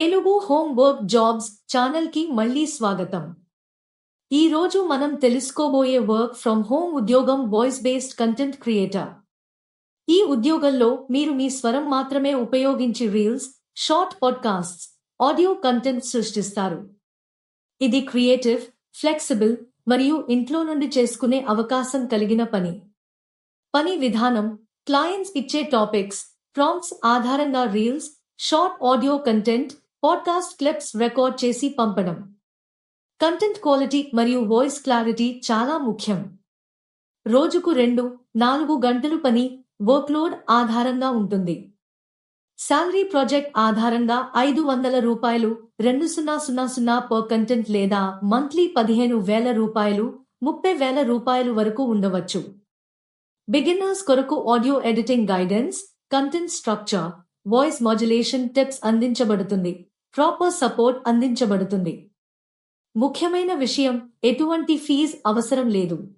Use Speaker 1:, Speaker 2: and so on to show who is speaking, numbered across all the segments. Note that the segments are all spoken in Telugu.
Speaker 1: తెలుగు హోమ్ వర్క్ జాబ్స్ ఛానల్కి మళ్ళీ స్వాగతం. ఈ రోజు మనం తెలుసుకోబోయే వర్క్ ఫ్రమ్ హోమ్ ఉద్యోగం వాయిస్ బేస్డ్ కంటెంట్ క్రియేటర్. ఈ ఉద్యోగంలో మీరు మీ స్వరం మాత్రమే ఉపయోగించి reels short podcasts audio content సృష్టిస్తారు. ఇది క్రియేటివ్ ఫ్లెక్సిబుల్ మరియు ఇంట్లో నుండి చేసుకునే అవకాశం కలిగిన పని. పని విధానం క్లయింట్స్ ఇచ్చే టాపిక్స్ ప్రాంప్ట్స్ ఆధారంగా reels short audio content podcast clips record చేసి పంపడం. కంటెంట్ క్వాలిటీ మరియు వాయిస్ క్లారిటీ చాలా ముఖ్యం. రోజుకు రెండు నాలుగు గంటలు పని వర్క్లోడ్ ఆధారంగా ఉంటుంది. శాలరీ ప్రాజెక్ట్ ఆధారంగా ఐదు వందల రూపాయలు రెండు సున్నా సున్నా సున్నా పర్ కంటెంట్ లేదా మంత్లీ పదిహేను వేల రూపాయలు ముప్పై వేల రూపాయలు వరకు ఉండవచ్చు. బిగిన్నర్స్ కొరకు audio editing guidance content structure voice modulation tips అందించబడుతుంది. ప్రాపర్ సపోర్ట్ అందించబడుతుంది. ముఖ్యమైన విషయం ఎటువంటి ఫీజ్ అవసరం లేదు.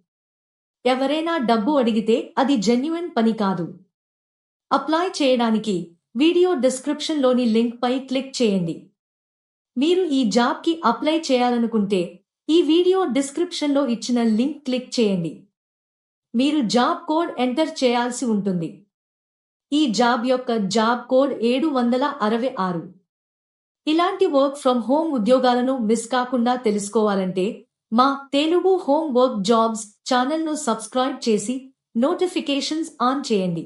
Speaker 1: ఎవరైనా డబ్బు అడిగితే అది జెన్యున్ పని కాదు. అప్లై చేయడానికి వీడియో డిస్క్రిప్షన్లోని లింక్పై క్లిక్ చేయండి. మీరు ఈ జాబ్కి అప్లై చేయాలనుకుంటే ఈ వీడియో డిస్క్రిప్షన్లో ఇచ్చిన లింక్ క్లిక్ చేయండి. మీరు జాబ్ కోడ్ ఎంటర్ చేయాల్సి ఉంటుంది. ఈ జాబ్ యొక్క జాబ్ కోడ్ ఏడు వందల అరవై ఆరు. ఇలాంటి వర్క్ ఫ్రమ్ హోమ్ ఉద్యోగాలను మిస్ కాకుండా తెలుసుకోవాలంటే మా తెలుగు హోమ్ వర్క్ జాబ్స్ ఛానల్ను సబ్స్క్రైబ్ చేసి నోటిఫికేషన్స్ ఆన్ చేయండి.